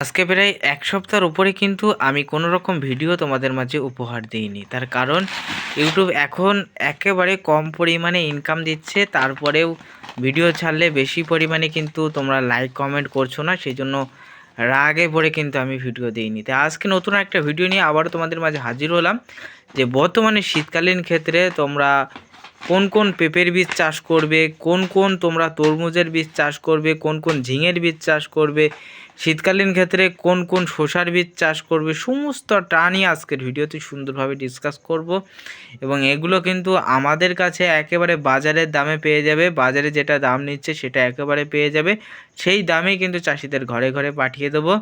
আজকে প্রায় এক সপ্তাহের উপরে কিন্তু আমি কোনো রকম ভিডিও তোমাদের মাঝে উপহার দিইনি। তার কারণ ইউটিউব এখন একেবারে কম পরিমাণে ইনকাম দিচ্ছে, তারপরেও ভিডিও ছাড়লে বেশি পরিমাণে কিন্তু তোমরা লাইক কমেন্ট করছ না সেই জন্য রাগে পড়ে কিন্তু আমি ভিডিও দিইনি। তাই আজকে নতুন একটা ভিডিও নিয়ে আবারও তোমাদের মাঝে হাজির হলাম যে বর্তমানে শীতকালীন ক্ষেত্রে তোমরা কোন কোন পেঁপের বীজ চাষ করবে, কোন কোন তোমরা তরমুজের বীজ চাষ করবে, কোন কোন ঝিঙের বীজ চাষ করবে শীতকালীন ক্ষেত্রে কোন কোন শসার বীজ চাষ করবে সমস্ত নিয়ে আজকের ভিডিওতে সুন্দরভাবে ডিসকাস করব। এবং এগুলো কিন্তু আমাদের কাছে একেবারে বাজারের দামে পেয়ে যাবে, বাজারে যেটা দাম নিচ্ছে সেটা একেবারে পেয়ে যাবে। সেই দামেই কিন্তু চাষিদের ঘরে ঘরে পাঠিয়ে দেবো।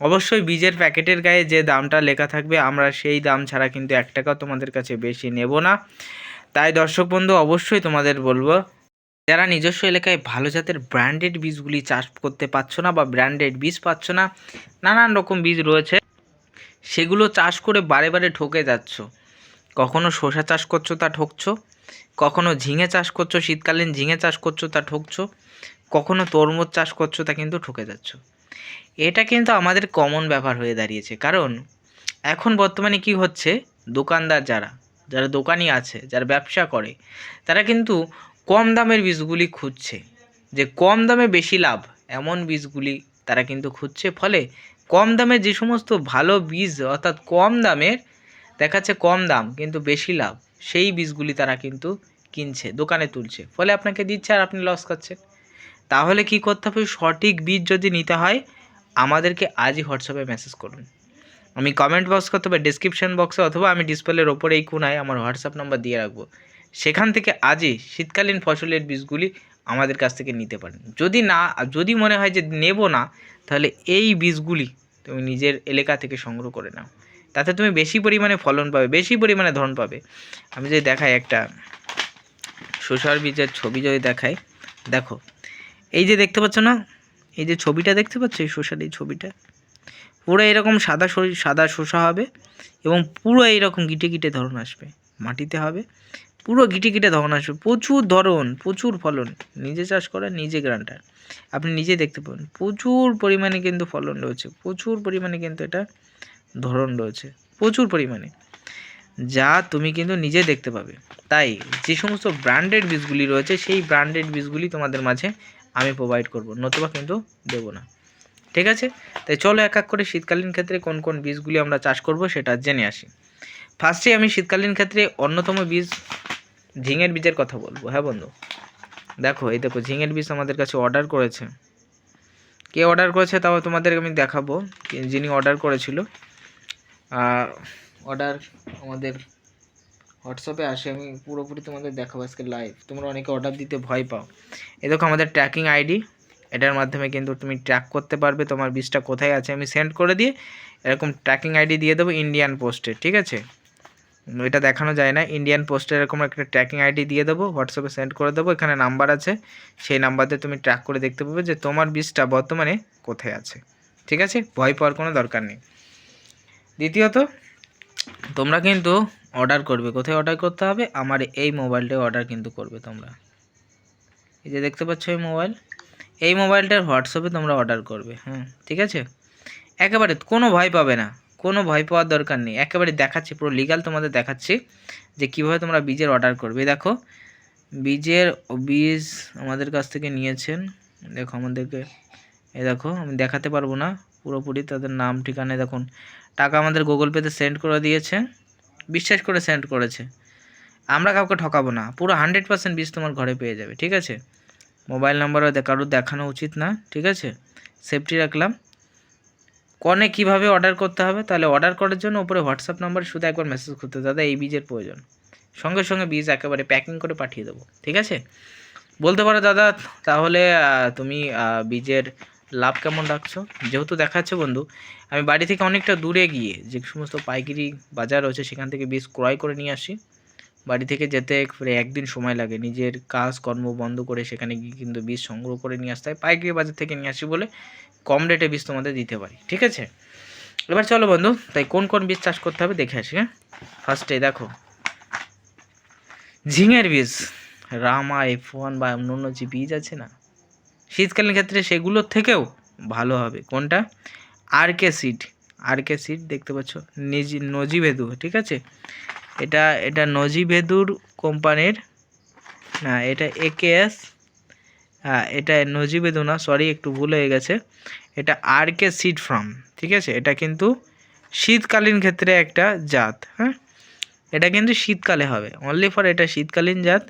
অবশ্যই বীজের প্যাকেটের গায়ে যে দামটা লেখা থাকবে, আমরা সেই দাম ছাড়া কিন্তু এক টাকাও তোমাদের কাছে বেশি নেব না। তাই দর্শক বন্ধু, অবশ্যই তোমাদের বলব যারা নিজস্ব এলাকায় ভালো জাতের ব্র্যান্ডেড বীজগুলি চাষ করতে পারছ না বা ব্র্যান্ডেড বীজ পাচ্ছ না, নানান রকম বীজ রয়েছে, সেগুলো চাষ করে বারে বারে ঠকে যাচ্ছ। কখনো শসা চাষ করছ তা ঠকছো, কখনো ঝিঙে চাষ করছ, শীতকালীন ঝিঙে চাষ করছ তা ঠকছো, কখনো তরমুজ চাষ করছ তা কিন্তু ঠকে যাচ্ছ। এটা কিন্তু আমাদের কমন ব্যাপার হয়ে দাঁড়িয়েছে, কারণ এখন বর্তমানে কি হচ্ছে, দোকানদার যারা যারা দোকানি আছে, যারা ব্যবসা করে, তারা কিন্তু কম দামের বীজগুলি খুঁজছে। যে কম দামে বেশি লাভ, এমন বীজগুলি তারা কিন্তু খুঁজছে। ফলে কম দামে যে সমস্ত ভালো বীজ, অর্থাৎ কম দামের, দেখাচ্ছে কম দাম, কিন্তু বেশি লাভ, সেই বীজগুলি তারা কিন্তু কিনছে, দোকানে তুলছে। ফলে আপনাকে দিচ্ছে আর আপনি লস খাচ্ছেন। তাহলে কি করতে হবে? সঠিক বীজ যদি নিতে হয়, আমাদেরকে আজই হোয়াটসঅ্যাপে মেসেজ করুন। আমি কমেন্ট বক্স অথবা ডিসক্রিপশন বক্সে অথবা আমি ডিসপ্লের ওপরে এই কোনায় আমার হোয়াটসঅ্যাপ নাম্বার দিয়ে রাখব। সেখান থেকে আজই শীতকালীন ফসলের বীজগুলি আমাদের কাছ থেকে নিতে পারেন। যদি না, যদি মনে হয় যে নেব না, তাহলে এই বীজগুলি তুমি নিজের এলাকা থেকে সংগ্রহ করে নাও। তাতে তুমি বেশি পরিমাণে ফলন পাবে, বেশি পরিমাণে ধরন পাবে। আমি যদি দেখাই একটা শসার বীজের ছবি যদি দেখাই, দেখো, এই যে দেখতে পাচ্ছ না, এই যে ছবিটা দেখতে পাচ্ছ, এই শসার এই ছবিটা? পুরো এরকম সাদা সাদা শসা হবে এবং পুরো এইরকম গিটে গিটে ধরন আসবে। মাটিতে হবে পুরো গিটে গিটে ধরন আসবে প্রচুর ধরন, প্রচুর ফলন, নিজে চাষ করা, নিজে গ্রান্টার। আপনি নিজে দেখতে পাবেন, প্রচুর পরিমাণে কিন্তু ফলন রয়েছে, প্রচুর পরিমাণে কিন্তু এটা ধরন রয়েছে, প্রচুর পরিমাণে। যা তুমি কিন্তু নিজে দেখতে পাবে। তাই যে সমস্ত ব্র্যান্ডেড বীজগুলি রয়েছে, সেই ব্র্যান্ডেড বীজগুলি তোমাদের মাঝে আমি প্রোভাইড করব, নতুবা কিন্তু দেবো না। ঠিক আছে? তাই চলো এক এক করে শীতকালীন ক্ষেত্রে কোন কোন বীজগুলি আমরা চাষ করব সেটা জেনে আসি। ফার্স্টে আমি শীতকালীন ক্ষেত্রে অন্যতম বীজ ঝিঙের বীজের কথা বলব। হ্যাঁ বন্ধু? দেখো, এই দেখো, ঝিঙের বীজ আমাদের কাছে অর্ডার করেছে। কে অর্ডার করেছে তাও তোমাদের আমি দেখাবো। যিনি অর্ডার করেছিল। অর্ডার আমাদের হোয়াটসঅ্যাপে আসে, আমি পুরোপুরি তোমাদের দেখাবো আজকে লাইভ তোমরা অনেকে অর্ডার দিতে ভয় পাও। এ দেখো, আমাদের ট্র্যাকিং আইডি এটার মাধ্যমে কিন্তু তুমি ট্র্যাক করতে পারবে তোমার বীজটা কোথায় আছে। আমি সেন্ড করে দিয়ে এরকম ট্র্যাকিং আইডি দিয়ে দেবো ইন্ডিয়ান পোস্টে ঠিক আছে? এটা দেখানো যায় না। ইন্ডিয়ান পোস্টে এরকম একটা ট্র্যাকিং আইডি দিয়ে দেবো হোয়াটসঅ্যাপে সেন্ড করে দেবো। এখানে নাম্বার আছে। সেই নাম্বারতে তুমি ট্র্যাক করে দেখতে পাবে যে তোমার বীজটা বর্তমানে কোথায় আছে। ঠিক আছে? ভয় পাওয়ার কোনো দরকার নেই। দ্বিতীয়ত, তোমরা কিন্তু অর্ডার করবে। কোথায় অর্ডার করতে হবে? আমার এই মোবাইলটায় অর্ডার কিন্তু করবে তোমরা। এই যে দেখতে পাচ্ছ এই মোবাইল এই মোবাইলটার হোয়াটসঅ্যাপে তোমরা অর্ডার করবে। হ্যাঁ ঠিক আছে? একেবারে কোনো ভয় পাবে না। কোনো ভয় পাওয়ার দরকার নেই। একেবারে দেখাচ্ছি, পুরো লিগাল তোমাদের দেখাচ্ছি যে কীভাবে তোমরা বীজের অর্ডার করবে। দেখো, বীজের বীজ আমাদের কাছ থেকে নিয়েছেন। দেখো আমাদেরকে এ দেখো, আমি দেখাতে পারব না পুরোপুরি তাদের নাম, ঠিকানা। দেখুন, টাকা আমাদের গুগল পেতে সেন্ড করে দিয়েছে, বিশ্বাস করে সেন্ড করেছে। আমরা কাউকে ঠকাবো না, পুরো হান্ড্রেড পার্সেন্ট বীজ তোমার ঘরে পেয়ে যাবে, ঠিক আছে? মোবাইল নাম্বারও কারোর দেখানো উচিত না, ঠিক আছে? সেফটি রাখলাম। কনে কীভাবে অর্ডার করতে হবে, তাহলে অর্ডার করার জন্য উপরে হোয়াটসঅ্যাপ নাম্বারে শুধু একবার মেসেজ করতে দাদা, এই বীজের প্রয়োজন। সঙ্গে সঙ্গে বীজ একেবারে প্যাকিং করে পাঠিয়ে দেবো, ঠিক আছে? বলতে পারো দাদা, তাহলে তুমি বীজের লাভ কেমন রাখছো? যেহেতু দেখাচ্ছে বন্ধু, আমি বাড়ি থেকে অনেকটা দূরে গিয়ে যে সমস্ত পাইকারি বাজার রয়েছে, সেখান থেকে বীজ ক্রয় করে নিয়ে আসি। বাড়ি থেকে যেতে প্রায় একদিন সময় লাগে, নিজের কাজ কর্ম বন্ধ করে সেখানে গিয়ে কিন্তু বীজ সংগ্রহ করে নিয়ে আসতে হয়, পাইকারি বাজার থেকে নিয়ে আসি বলে কম রেটে বীজ তোমাদের দিতে পারি, ঠিক আছে? এবার চলো বন্ধু, তাই কোন কোন বীজ চাষ করতে হবে দেখে আসি হ্যাঁ? ফার্স্টে দেখো, ঝিঙের বীজ, রামা এফ ওয়ান বা অন্য যে বীজ আছে না, শীতকালীন ক্ষেত্রে সেগুলোর থেকেও ভালো হবে, কোনটা? আর কে সিড আর কে সিড দেখতে পাচ্ছ, নিজি নজিভেদু ঠিক আছে? এটা এটা নজিভেদুর কোম্পানির না, এটা একেএস হ্যাঁ এটা নজিবেদু না সরি একটু ভুল হয়ে গেছে। এটা আর কে সিড ফ্রম ঠিক আছে? এটা কিন্তু শীতকালীন ক্ষেত্রে একটা জাত হ্যাঁ? এটা কিন্তু শীতকালে হবে। অনলি ফর এটা শীতকালীন জাত।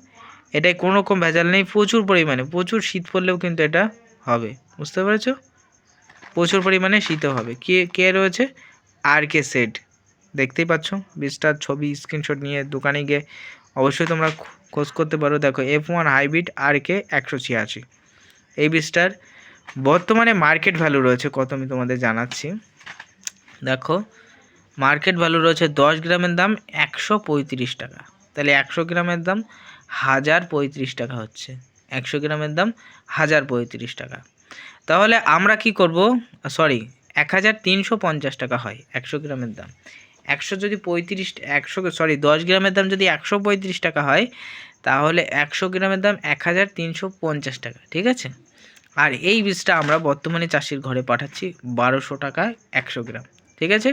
এটায় কোনো রকম ভেজাল নেই, প্রচুর পরিমাণে। প্রচুর শীত পড়লেও কিন্তু এটা হবে। বুঝতে পেরেছ? প্রচুর পরিমাণে শীতও হবে। কে কে রয়েছে? আর কে সেট দেখতেই পাচ্ছ বীজটার ছবি স্ক্রিনশট নিয়ে দোকানে গিয়ে অবশ্যই তোমরা খোঁজ করতে পারো। দেখো এফ ওয়ান হাইব্রিড আর কে একশো ছিয়াশি। এই বীজটার বর্তমানে মার্কেট ভ্যালু রয়েছে কত আমি তোমাদের জানাচ্ছি। দেখো মার্কেট ভ্যালু রয়েছে দশ গ্রামের দাম একশো পঁয়ত্রিশ টাকা। তাহলে একশো গ্রামের দাম হাজার পঁয়ত্রিশ টাকা হচ্ছে। একশো গ্রামের দাম হাজার পঁয়ত্রিশ টাকা। তাহলে আমরা কি করব? সরি, এক হাজার তিনশো পঞ্চাশ টাকা হয় একশো গ্রামের দাম। একশো যদি পঁয়ত্রিশ, একশো সরি দশ গ্রামের দাম যদি একশো পঁয়ত্রিশ টাকা হয়, তাহলে একশো গ্রামের দাম এক হাজার তিনশো পঞ্চাশ টাকা, ঠিক আছে? আর এই বীজটা আমরা বর্তমানে চাষির ঘরে পাঠাচ্ছি বারোশো টাকায় একশো গ্রাম, ঠিক আছে?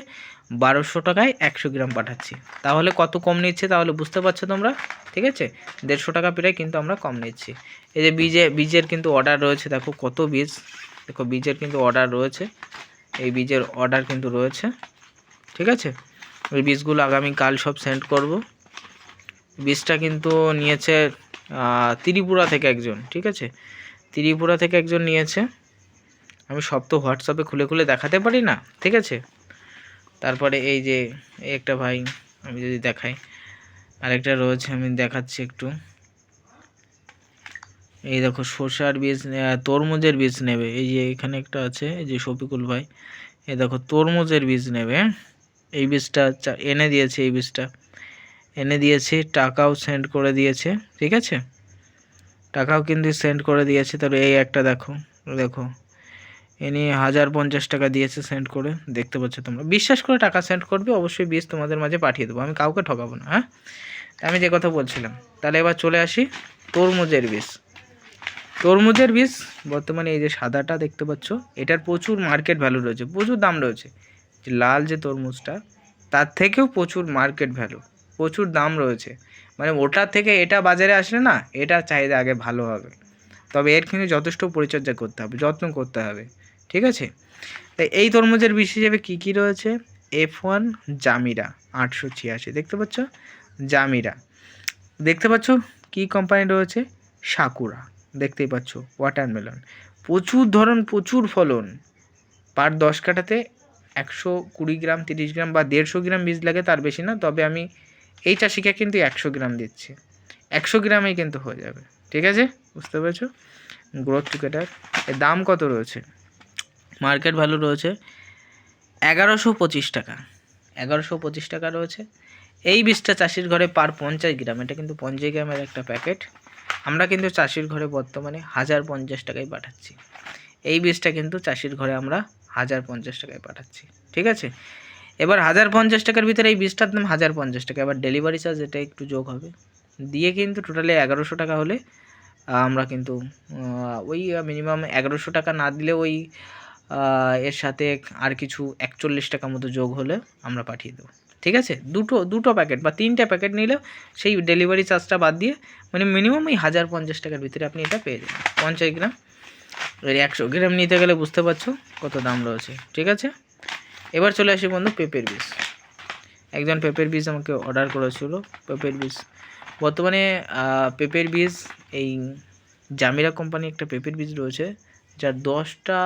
বারোশো টাকায় একশো গ্রাম পাঠাচ্ছি। তাহলে কত কম নিচ্ছে তাহলে বুঝতে পারছ তোমরা, ঠিক আছে? দেড়শো টাকা প্রায় কিন্তু আমরা কম নিচ্ছি। এই যে বীজে, বীজের কিন্তু অর্ডার রয়েছে, দেখো কত বীজ, দেখো বীজের কিন্তু অর্ডার রয়েছে, এই বীজের অর্ডার কিন্তু রয়েছে, ঠিক আছে? ওই বীজগুলো আগামীকাল সব সেন্ড করব। বীজটা কিন্তু নিয়েছে ত্রিপুরা থেকে একজন, ঠিক আছে? ত্রিপুরা থেকে একজন নিয়েছে। আমি সব তো হোয়াটসঅ্যাপে খুলে খুলে দেখাতে পারি না, ঠিক আছে? তারপরে এই যে একটা ভাই, আমি যদি দেখাই, আরেকটা রয়েছে আমি দেখাচ্ছি একটু। এই দেখো শসার বীজ তরমুজের বীজ নেবে। এই যে এখানে একটা আছে, এই যে শফিকুল ভাই, এই দেখো, তরমুজের বীজ নেবে হ্যাঁ? এই বীজটা এনে দিয়েছে এই বীজটা। এনে দিয়েছে, টাকাও সেন্ড করে দিয়েছে, ঠিক আছে? টাকাও কিন্তু সেন্ড করে দিয়েছে তবে এই একটা দেখো দেখো। ইনি হাজার পঞ্চাশ টাকা দিয়েছে সেন্ড করে, দেখতে পাচ্ছ তোমরা। বিশ্বাস করে টাকা সেন্ড করবে, অবশ্যই বীজ তোমাদের মাঝে পাঠিয়ে দেবো। আমি কাউকে ঠকাবো না হ্যাঁ? আমি যে কথা বলছিলাম, তাহলে এবার চলে আসি তরমুজের বীজ। তরমুজের বীজ, বর্তমানে এই যে সাদাটা দেখতে পাচ্ছ, এটার প্রচুর মার্কেট ভ্যালু রয়েছে, প্রচুর দাম রয়েছে। যে লাল যে তরমুজটা, তার থেকেও প্রচুর মার্কেট ভ্যালু প্রচুর দাম রয়েছে। মানে ওটার থেকে এটা বাজারে আসলে না এটার চাহিদা আগে ভালো হবে। তবে এর কিন্তু যথেষ্ট পরিচর্যা করতে হবে, যত্ন করতে হবে, ঠিক আছে? তাই এই তরমুজের বীজ হিসেবে কী কী রয়েছে? এফ ওয়ান জামিরা, আটশো ছিয়াশি, দেখতে পাচ্ছ? জামিরা। দেখতে পাচ্ছ কী কোম্পানি রয়েছে? সাকুরা, দেখতেই পাচ্ছ ওয়াটারমেলন প্রচুর ধরন, প্রচুর ফলন। পার দশ কাঠাতে একশো কুড়ি গ্রাম, তিরিশ গ্রাম বা দেড়শো গ্রাম বীজ লাগে তার বেশি না, তবে আমি এই চাষিকে কিন্তু একশো গ্রাম দিচ্ছি। একশো গ্রামেই কিন্তু হয়ে যাবে, ঠিক আছে? বুঝতে পেরেছ? গ্রোথ টুকেটার এর দাম কত রয়েছে? মার্কেট ভ্যালু রয়েছে এগারোশো পঁচিশ টাকা। এগারোশো পঁচিশ টাকা রয়েছে। এই বীজটা চাষির ঘরে পার পঞ্চাশ গ্রাম, এটা কিন্তু পঞ্চাশ গ্রামের একটা প্যাকেট আমরা কিন্তু চাষির ঘরে বর্তমানে হাজার পঞ্চাশ টাকায় পাঠাচ্ছি। এই বীজটা কিন্তু চাষির ঘরে আমরা হাজার পঞ্চাশ টাকায় পাঠাচ্ছি, ঠিক আছে? এবার হাজার পঞ্চাশ টাকার ভিতরে এই বীজটার দাম হাজার পঞ্চাশ টাকা, এবার ডেলিভারি চার্জ এটা একটু যোগ হবে। দিয়ে কিন্তু টোটালি এগারোশো টাকা হলে আমরা কিন্তু ওই মিনিমাম এগারোশো টাকা না দিলে ওই এর সাথে আর কিছু একচল্লিশ টাকা মতো যোগ হলে আমরা পাঠিয়ে দেবো, ঠিক আছে? দুটো দুটো প্যাকেট বা তিনটে প্যাকেট নিলে সেই ডেলিভারি চার্জটা বাদ দিয়ে মানে মিনিমাম ওই হাজার পঞ্চাশ টাকার ভিতরে আপনি এটা পেয়ে যাবেন। পঞ্চাশ গ্রাম এর একশো গ্রাম নিতে গেলে বুঝতে পারছ কত দাম রয়েছে, ঠিক আছে? এবার চলে আসি বন্ধু পেঁপের বীজ। একজন পেঁপের বীজ আমাকে অর্ডার করেছিল। পেঁপের বীজ, বর্তমানে পেঁপের বীজ এই জামিরা কোম্পানি একটা পেঁপের বীজ রয়েছে, যার দশটা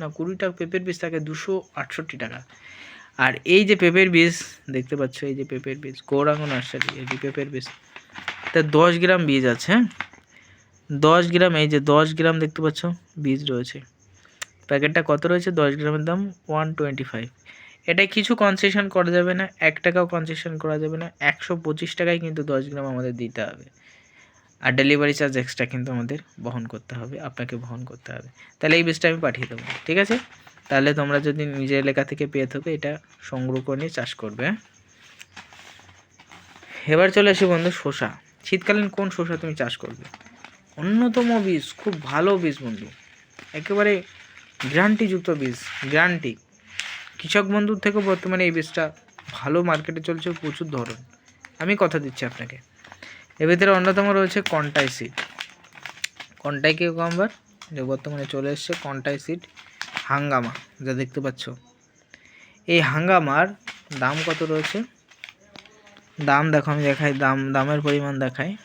না কুড়িটা পেঁপের বীজ থাকে দুশো আটষট্টি টাকা। আর এই যে পেঁপের বীজ, দেখতে পাচ্ছ এই যে পেঁপের বীজ, গৌরাঙ্গ নার্সারি, এই পেঁপের বীজ তা দশ গ্রাম বীজ আছে হ্যাঁ? দশ গ্রাম, এই যে দশ গ্রাম দেখতে পাচ্ছ, বীজ রয়েছে। প্যাকেটটা কত রয়েছে? দশ গ্রামের দাম ওয়ান টোয়েন্টি ফাইভ এটা কিছু কনসেশন করা যাবে না, এক টাকাও কনসেশন করা যাবে না, একশো পঁচিশ টাকায় কিন্তু দশ গ্রাম আমাদের দিতে হবে। আর ডেলিভারি চার্জ এক্সট্রা কিন্তু আমাদের বহন করতে হবে, আপনাকে বহন করতে হবে। তাহলে এই বীজটা আমি পাঠিয়ে দেবো, ঠিক আছে? তাহলে তোমরা যদি নিজের এলাকা থেকে পেয়ে থাকো, এটা সংগ্রহ করে নিয়ে চাষ করবে হ্যাঁ? এবার চলে আসি বন্ধু শসা। শীতকালীন কোন শসা তুমি চাষ করবে? অন্যতম বীজ, খুব ভালো বীজ বন্ধু। একেবারে গ্যারান্টিযুক্ত বীজ, গ্যারান্টি। কৃষক বন্ধুর থেকেও বর্তমানে এই বীজটা ভালো মার্কেটে চলছে, প্রচুর ধরন। আমি কথা দিচ্ছি আপনাকে। এর ভিতরে অন্যতম রয়েছে কন্টাই সিড। কন্টাই কি কমবার যে বর্তমানে চলে এসছে কন্টাই সিড হাঙ্গামা, যা দেখতে পাচ্ছ। এই হাঙ্গামার দাম কত রয়েছে? দাম দেখো, আমি দেখাই, দাম, দামের পরিমাণ দেখাই।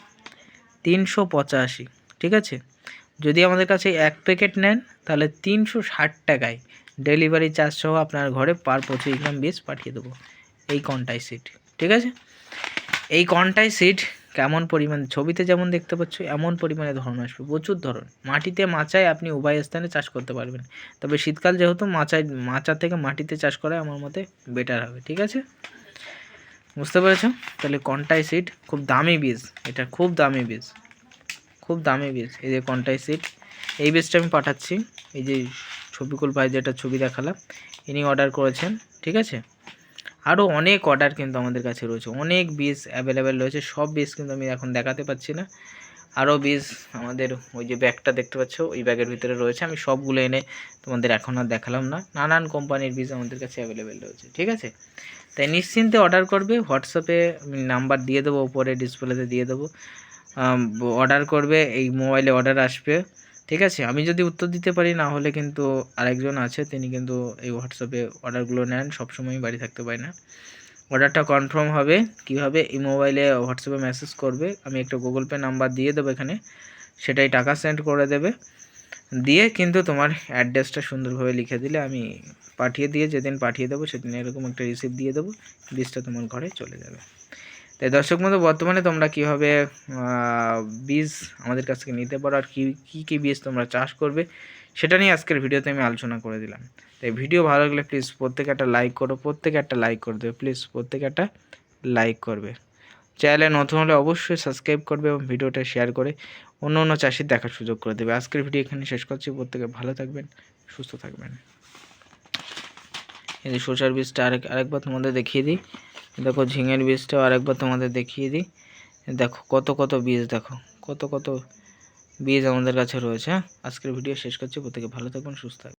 তিনশো পঁচাশি, ঠিক আছে? যদি আমাদের কাছে এক প্যাকেট নেন, তাহলে তিনশো ষাট টাকায় ডেলিভারি চার্জ সহ আপনার ঘরে পার পঁচিশ গ্রাম বীজ পাঠিয়ে দেবো এই কন্টাই সিড, ঠিক আছে? এই কন্টাই সিড কেমন পরিমাণ, ছবিতে যেমন দেখতে পাচ্ছ, এমন পরিমাণে ধরন আসবে, প্রচুর ধরন। মাটিতে মাচায় আপনি উভয় স্থানে চাষ করতে পারবেন। তবে শীতকাল যেহেতু মাচায়, মাচা থেকে মাটিতে চাষ করা আমার মতে বেটার হবে, ঠিক আছে? বুঝতে পেরেছ? তাহলে কন্টাই সিড, খুব দামি বীজ, এটা খুব দামি বীজ, খুব দামি বীজ, এই যে কন্টাই সিড, এই বীজটা আমি পাঠাচ্ছি, এই যে ছবিকুল ভাই যেটা ছবি দেখালাম, ইনি অর্ডার করেছেন, ঠিক আছে? আরও অনেক অর্ডার কিন্তু আমাদের কাছে রয়েছে, অনেক বীজ অ্যাভেলেবেল রয়েছে, সব বীজ কিন্তু আমি এখন দেখাতে পাচ্ছি না আরও বীজ আমাদের ওই যে ব্যাগটা দেখতে পাচ্ছ, ওই ব্যাগের ভিতরে রয়েছে, আমি সবগুলো এনে তোমাদের এখন আর দেখালাম না, নানান কোম্পানির বীজ আমাদের কাছে অ্যাভেলেবেল রয়েছে, ঠিক আছে? তাই নিশ্চিন্তে অর্ডার করবে হোয়াটসঅ্যাপে নাম্বার দিয়ে দেবো, উপরে ডিসপ্লেতে দিয়ে দেবো। অর্ডার করবে, এই মোবাইলে অর্ডার আসবে, ঠিক আছে? আমি যদি উত্তর দিতে পারি, না হলে কিন্তু আরেকজন আছে, তিনি কিন্তু এই হোয়াটসঅ্যাপে অর্ডারগুলো নেন সবসময় বাড়ি থাকতে পারে না। অর্ডারটা কনফার্ম হবে কীভাবে এই মোবাইলে হোয়াটসঅ্যাপে মেসেজ করবে, আমি একটা গুগল পে নাম্বার দিয়ে দেবো এখানে, সেটাই টাকা সেন্ড করে দেবে। দিয়ে কিন্তু তোমার অ্যাড্রেসটা সুন্দরভাবে লিখে দিলে আমি পাঠিয়ে দিয়ে যেদিন পাঠিয়ে দেবো সেদিন এরকম একটা রিসিপ্ট দিয়ে দেবো বীজটা তোমার ঘরে চলে যাবে। তাই দর্শক মতো বর্তমানে তোমরা কীভাবে বীজ আমাদের কাছ থেকে নিতে পারো আর কী কী কী বীজ তোমরা চাষ করবে, সেটা নিয়ে আজকের ভিডিওতে আমি আলোচনা করে দিলাম। তাই ভিডিও ভালো লাগলে প্লিজ প্রত্যেকে একটা লাইক করো, প্রত্যেকে একটা লাইক করে দেবে প্লিজ প্রত্যেকে একটা লাইক করবে। চ্যানেলে নতুন হলে অবশ্যই সাবস্ক্রাইব করবে এবং ভিডিওটা শেয়ার করে অন্য অন্য চাষির দেখার সুযোগ করে দেবে। আজকের ভিডিও এখানে শেষ করছি। প্রত্যেকে ভালো থাকবেন, সুস্থ থাকবেন। এই যে বীজটা আরেক, আরেকবার তোমাদের দেখিয়ে দিই। দেখো ঝিঙের বীজটাও আরেকবার তোমাদের দেখিয়ে দিই। দেখো কত কত বীজ, দেখো কত কত বীজ আমাদের কাছে রয়েছে। আজকের ভিডিও শেষ করছি। প্রত্যেকে ভালো থাকবেন, সুস্থ থাকবেন।